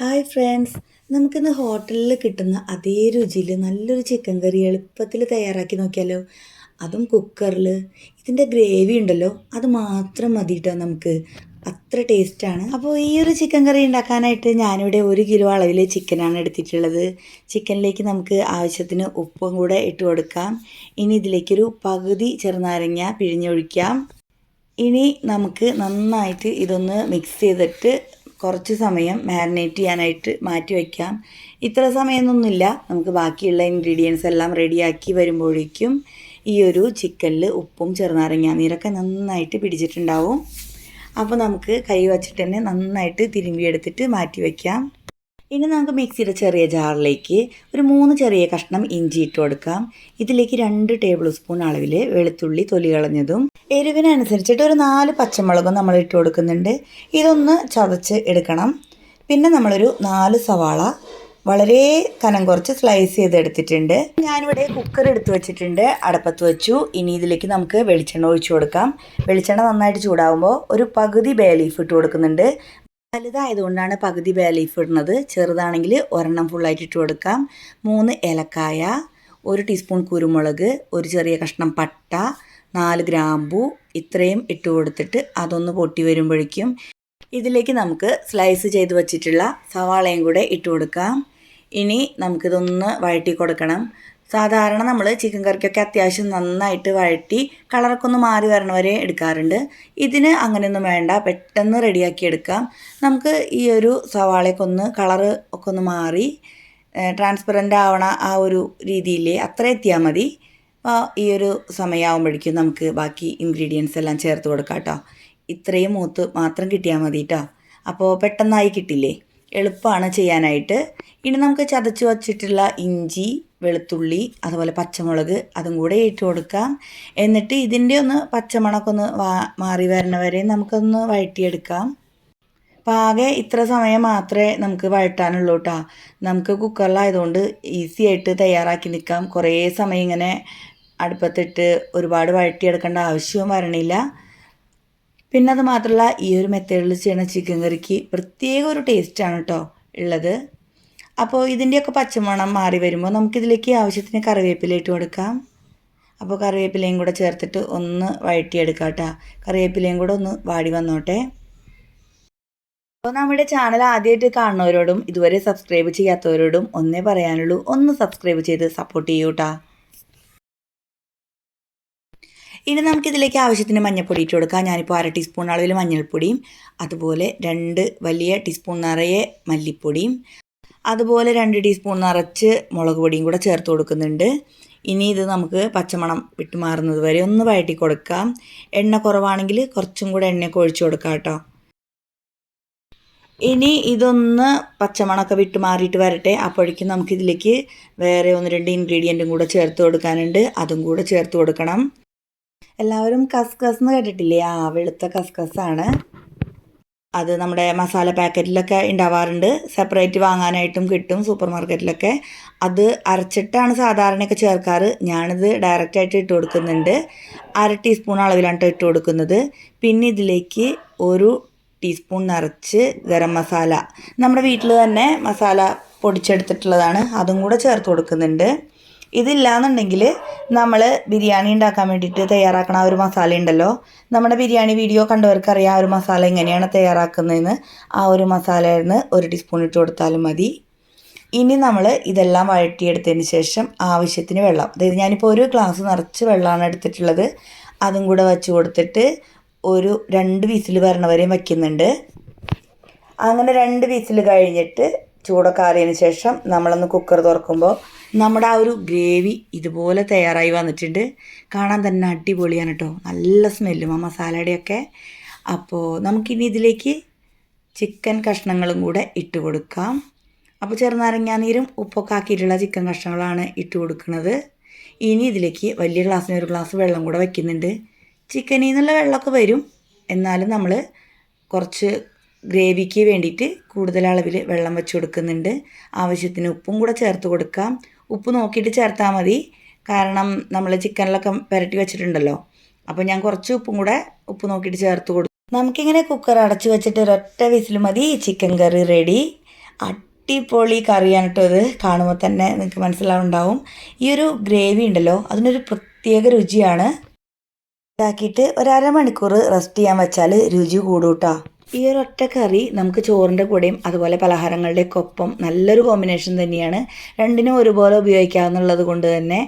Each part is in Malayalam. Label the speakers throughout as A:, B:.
A: Hi friends. നമുക്കിന്ന് ഹോട്ടലിൽ കിട്ടുന്ന അതേ രുചിയിൽ നല്ലൊരു ചിക്കൻ കറി എളുപ്പത്തിൽ തയ്യാറാക്കി നോക്കിയാലോ? അതും കുക്കറിൽ ഇതിന്റെ ഗ്രേവി ഉണ്ടല്ലോ അത് മാത്രം മതി കേട്ടോ നമുക്ക്? അത്ര ടേസ്റ്റാണ്. അപ്പോൾ ഈ ഒരു ചിക്കൻ കറി ഉണ്ടാക്കാനായിട്ട് ഞാനിവിടെ ഒരു കിലോ അളവിൽ ചിക്കനാണ് എടുത്തിട്ടുള്ളത്. ചിക്കനിലേക്ക് നമുക്ക് ആവശ്യത്തിന് ഉപ്പും കൂടെ ഇട്ട് കൊടുക്കാം. ഇനി ഇതിലേക്കൊരു പകുതി ചെറുനാരങ്ങ പിഴിഞ്ഞൊഴിക്കാം. ഇനി നമുക്ക് നന്നായിട്ട് ഇതൊന്ന് മിക്സ് ചെയ്തിട്ട് കുറച്ച് സമയം മാരിനേറ്റ് ചെയ്യാനായിട്ട് മാറ്റി വയ്ക്കാം ഇത്ര സമയമൊന്നുമില്ല. നമുക്ക് ബാക്കിയുള്ള ഇൻഗ്രീഡിയൻസ് എല്ലാം റെഡിയാക്കി വരുമ്പോഴേക്കും ഈ ഒരു ചിക്കനിൽ ഉപ്പും ചെറുനാരങ്ങ നീരൊക്കെ നന്നായിട്ട് പിടിച്ചിട്ടുണ്ടാവും. അപ്പോൾ നമുക്ക് കൈ വച്ചിട്ട് തന്നെ നന്നായിട്ട് തിരുമ്പിയെടുത്തിട്ട് മാറ്റി വയ്ക്കാം ഇനി നമുക്ക് മിക്സിയുടെ ചെറിയ ജാറിലേക്ക് ഒരു മൂന്ന് ചെറിയ കഷ്ണം ഇഞ്ചി ഇട്ട് കൊടുക്കാം. ഇതിലേക്ക് രണ്ട് ടേബിൾ സ്പൂൺ അളവിൽ വെളുത്തുള്ളി തൊലി കളഞ്ഞതും എരിവിനനുസരിച്ചിട്ട് ഒരു നാല് പച്ചമുളകും നമ്മൾ ഇട്ട് കൊടുക്കുന്നുണ്ട്. ഇതൊന്ന് ചതച്ച് എടുക്കണം. പിന്നെ നമ്മളൊരു നാല് സവാള വളരെ കനം കുറച്ച് സ്ലൈസ് ചെയ്തെടുത്തിട്ടുണ്ട്. ഞാനിവിടെ കുക്കർ എടുത്ത് വെച്ചിട്ടുണ്ട്. അടപ്പത്ത് വെച്ചു. ഇനി ഇതിലേക്ക് നമുക്ക് വെളിച്ചെണ്ണ ഒഴിച്ചു കൊടുക്കാം. വെളിച്ചെണ്ണ നന്നായിട്ട് ചൂടാകുമ്പോൾ ഒരു പകുതി ബേ ലീഫ് ഇട്ട് കൊടുക്കുന്നുണ്ട്. വലുതായതുകൊണ്ടാണ് പകുതി ബേ ലീഫ് ഇടുന്നത്. ചെറുതാണെങ്കിൽ ഒരെണ്ണം ഫുള്ളായിട്ട് ഇട്ട് കൊടുക്കാം. മൂന്ന് ഏലക്കായ ഒരു ടീസ്പൂൺ കുരുമുളക് ഒരു ചെറിയ കഷ്ണം പട്ട നാല് ഗ്രാമ്പു ഇത്രയും ഇട്ട് കൊടുത്തിട്ട് അതൊന്ന് പൊട്ടി വരുമ്പോഴേക്കും ഇതിലേക്ക് നമുക്ക് സ്ലൈസ് ചെയ്ത് വച്ചിട്ടുള്ള സവാളയും കൂടെ ഇട്ട് കൊടുക്കാം. ഇനി നമുക്കിതൊന്ന് വഴറ്റി കൊടുക്കണം. സാധാരണ നമ്മൾ ചിക്കൻ കറിക്കൊക്കെ അത്യാവശ്യം നന്നായിട്ട് വഴറ്റി കളറൊക്കെ ഒന്ന് മാറി വരണവരെ എടുക്കാറുണ്ട്. ഇതിന് അങ്ങനെയൊന്നും വേണ്ട പെട്ടെന്ന് റെഡിയാക്കി എടുക്കാം. നമുക്ക് ഈ ഒരു സവാളയൊക്കെ ഒന്ന് കളറ് ഒക്കെ ഒന്ന് മാറി ട്രാൻസ്പെറന്റ് ആവണ ആ ഒരു രീതിയിൽ അത്ര എത്തിയാൽ മതി. അപ്പോൾ ഈ ഒരു സമയമാകുമ്പോഴേക്കും നമുക്ക് ബാക്കി ഇൻഗ്രീഡിയൻസ് എല്ലാം ചേർത്ത് കൊടുക്കാം കേട്ടോ ഇത്രയും മൂത്ത് മാത്രം കിട്ടിയാൽ മതി കേട്ടോ അപ്പോൾ പെട്ടെന്നായി കിട്ടില്ലേ? എളുപ്പമാണ് ചെയ്യാനായിട്ട്. ഇനി നമുക്ക് ചതച്ച് വച്ചിട്ടുള്ള ഇഞ്ചി വെളുത്തുള്ളി അതുപോലെ പച്ചമുളക് അതും കൂടെ ഇട്ട് കൊടുക്കാം. എന്നിട്ട് ഇതിന്റെ ഒന്ന് പച്ചമണമൊക്കെ ഒന്ന് മാറി വരണ വരെ നമുക്കൊന്ന് വഴറ്റിയെടുക്കാം. പാകെ ഇത്ര സമയം മാത്രമേ നമുക്ക് വഴറ്റാനുള്ളൂ കേട്ടോ നമുക്ക് കുക്കറിലായതുകൊണ്ട് ഈസി ആയിട്ട് തയ്യാറാക്കി നിൽക്കാം. കുറേ സമയം ഇങ്ങനെ അടുപ്പത്തിട്ട് ഒരുപാട് വഴറ്റിയെടുക്കേണ്ട ആവശ്യവും വരണില്ല. പിന്നെ അത് മാത്രമല്ല ഈ ഒരു മെത്തേഡിൽ ചെയ്യണ ചിക്കൻ കറിക്ക് പ്രത്യേക ഒരു ടേസ്റ്റാണ് കേട്ടോ ഉള്ളത്. അപ്പോൾ ഇതിന്റെയൊക്കെ പച്ചമണം മാറി വരുമ്പോൾ നമുക്കിതിലേക്ക് ആവശ്യത്തിന് കറിവേപ്പില ഇട്ട് കൊടുക്കാം. അപ്പോൾ കറിവേപ്പിലയും കൂടെ ചേർത്തിട്ട് ഒന്ന് വഴറ്റിയെടുക്കാം കേട്ടോ കറിവേപ്പിലയും കൂടെ ഒന്ന് വാടി വന്നോട്ടെ. അപ്പോൾ നമ്മുടെ ചാനൽ ആദ്യമായിട്ട് കാണുന്നവരോടും ഇതുവരെ സബ്സ്ക്രൈബ് ചെയ്യാത്തവരോടും ഒന്നേ പറയാനുള്ളൂ ഒന്ന് സബ്സ്ക്രൈബ് ചെയ്ത് സപ്പോർട്ട് ചെയ്യൂ ഇനി നമുക്കിതിലേക്ക് ആവശ്യത്തിന് മഞ്ഞൾപ്പൊടി ഇട്ട് കൊടുക്കാം. ഞാനിപ്പോൾ അര ടീസ്പൂൺ അളവിൽ മഞ്ഞൾപ്പൊടിയും അതുപോലെ രണ്ട് വലിയ ടീസ്പൂൺ നിറയെ മല്ലിപ്പൊടിയും അതുപോലെ രണ്ട് ടീസ്പൂൺ നിറച്ച് മുളക് പൊടിയും കൂടെ ചേർത്ത് കൊടുക്കുന്നുണ്ട്. ഇനി ഇത് നമുക്ക് പച്ചമണം വിട്ടുമാറുന്നത് വരെ ഒന്ന് വഴറ്റി കൊടുക്കാം. എണ്ണ കുറവാണെങ്കിൽ കുറച്ചും കൂടെ എണ്ണയൊക്കെ ഒഴിച്ചു കൊടുക്കാം കേട്ടോ. ഇനി ഇതൊന്ന് പച്ചമണമൊക്കെ വിട്ട് മാറിയിട്ട് വരട്ടെ. അപ്പോഴേക്കും നമുക്കിതിലേക്ക് വേറെ ഒന്ന് രണ്ട് ഇൻഗ്രീഡിയന്റും കൂടെ ചേർത്ത് കൊടുക്കാനുണ്ട്. അതും കൂടെ ചേർത്ത് കൊടുക്കണം. എല്ലാവരും കസ്കസ് എന്ന് കേട്ടിട്ടില്ലേ? ആ വെളുത്ത കസ്കസാണ്. അത് നമ്മുടെ മസാല പാക്കറ്റിലൊക്കെ ഉണ്ടാവാറുണ്ട് സെപ്പറേറ്റ് വാങ്ങാനായിട്ടും കിട്ടും സൂപ്പർ മാർക്കറ്റിലൊക്കെ അത് അരച്ചിട്ടാണ് സാധാരണയൊക്കെ ചേർക്കാറ്. ഞാനിത് ഡയറക്റ്റായിട്ട് ഇട്ട് കൊടുക്കുന്നുണ്ട്. അര ടീസ്പൂൺ അളവിലാണ് ഇട്ട് കൊടുക്കുന്നത്. പിന്നെ ഇതിലേക്ക് ഒരു ടീസ്പൂൺ നിറച്ച് ഗരം മസാല. നമ്മുടെ വീട്ടിൽ തന്നെ മസാല പൊടിച്ചെടുത്തിട്ടുള്ളതാണ്. അതും കൂടെ ചേർത്ത് കൊടുക്കുന്നുണ്ട്. ഇതില്ലാന്നുണ്ടെങ്കിൽ നമ്മൾ ബിരിയാണി ഉണ്ടാക്കാൻ വേണ്ടിയിട്ട് തയ്യാറാക്കണ ആ ഒരു മസാല ഉണ്ടല്ലോ. നമ്മുടെ ബിരിയാണി വീഡിയോ കണ്ടവർക്കറിയാം ആ ഒരു മസാല എങ്ങനെയാണ് തയ്യാറാക്കുന്നതെന്ന്. ആ ഒരു മസാലയിന്ന് ഒരു ടീസ്പൂൺ ഇട്ട് കൊടുത്താലും മതി. ഇനി നമ്മൾ ഇതെല്ലാം വഴറ്റിയെടുത്തതിന് ശേഷം ആവശ്യത്തിന് വെള്ളം. അതായത് ഞാനിപ്പോൾ ഒരു ഗ്ലാസ് നിറച്ച് വെള്ളമാണ് എടുത്തിട്ടുള്ളത്. അതും കൂടെ വച്ച് കൊടുത്തിട്ട് ഒരു രണ്ട് വിസിൽ വരണവരെയും വയ്ക്കുന്നുണ്ട്. അങ്ങനെ രണ്ട് വിസിൽ കഴിഞ്ഞിട്ട് ചൂടൊക്കെ ആറിയതിന് ശേഷം നമ്മളൊന്ന് കുക്കർ തുറക്കുമ്പോൾ നമ്മുടെ ആ ഒരു ഗ്രേവി ഇതുപോലെ തയ്യാറായി വന്നിട്ടുണ്ട്. കാണാൻ തന്നെ അടിപൊളിയാണ് കേട്ടോ നല്ല സ്മെല്ലും ആ മസാലയുടെയൊക്കെ. അപ്പോൾ നമുക്കിനി ഇതിലേക്ക് ചിക്കൻ കഷ്ണങ്ങളും കൂടെ ഇട്ട് കൊടുക്കാം. അപ്പോൾ ചെറുനാരങ്ങാനീരും ഉപ്പൊക്കെ ആക്കിയിട്ടുള്ള ചിക്കൻ കഷ്ണങ്ങളാണ് ഇട്ട് കൊടുക്കുന്നത്. ഇനി ഇതിലേക്ക് വലിയ ഗ്ലാസ്സിന് ഒരു ഗ്ലാസ് വെള്ളം കൂടെ വയ്ക്കുന്നുണ്ട് ചിക്കനിൽ നിന്നുള്ള വെള്ളമൊക്കെ വരും. എന്നാലും നമ്മൾ കുറച്ച് ഗ്രേവിക്ക് വേണ്ടിയിട്ട് കൂടുതൽ അളവിൽ വെള്ളം വെച്ച് കൊടുക്കുന്നുണ്ട്. ആവശ്യത്തിന് ഉപ്പും കൂടെ ചേർത്ത് കൊടുക്കാം. ഉപ്പ് നോക്കിയിട്ട് ചേർത്താൽ മതി. കാരണം നമ്മൾ ചിക്കനിലൊക്കെ പുരട്ടി വെച്ചിട്ടുണ്ടല്ലോ. അപ്പോൾ ഞാൻ കുറച്ച് ഉപ്പും കൂടെ ഉപ്പ് നോക്കിയിട്ട് ചേർത്ത് കൊടുക്കും നമുക്കിങ്ങനെ കുക്കർ അടച്ച് വെച്ചിട്ട് ഒരൊറ്റ വിസിൽ മതി. ചിക്കൻ കറി റെഡി അടിപൊളി കറിയാണ് കേട്ടോ ഇത്. കാണുമ്പോൾ തന്നെ നിങ്ങൾക്ക് മനസ്സിലാവുണ്ടാവും. ഈ ഒരു ഗ്രേവി ഉണ്ടല്ലോ അതിനൊരു പ്രത്യേക രുചിയാണ്. ഇതാക്കിയിട്ട് ഒരു അരമണിക്കൂർ റെസ്റ്റ് ചെയ്യാൻ വെച്ചാൽ രുചി കൂടും കേട്ടോ. ഈ ഒരു ഒറ്റ കറി നമുക്ക് ചോറിന്റെ കൂടെയും അതുപോലെ പലഹാരങ്ങളുടെയൊക്കെ ഒപ്പം നല്ലൊരു കോമ്പിനേഷൻ തന്നെയാണ്. രണ്ടിനും ഒരുപോലെ ഉപയോഗിക്കാവുന്നുള്ളത് കൊണ്ട് തന്നെ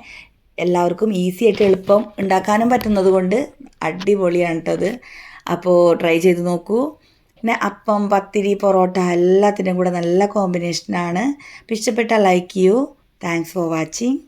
A: എല്ലാവർക്കും ഈസി ആയിട്ട് എളുപ്പം ഉണ്ടാക്കാനും പറ്റുന്നത് കൊണ്ട് അടിപൊളിയാണ് കേട്ടോ അത്. അപ്പോൾ ട്രൈ ചെയ്ത് നോക്കൂ. പിന്നെ അപ്പം പത്തിരി പൊറോട്ട എല്ലാത്തിനും കൂടെ നല്ല കോമ്പിനേഷനാണ് ഇഷ്ടപ്പെട്ടാൽ ലൈക്ക് ചെയ്യൂ. Thanks for watching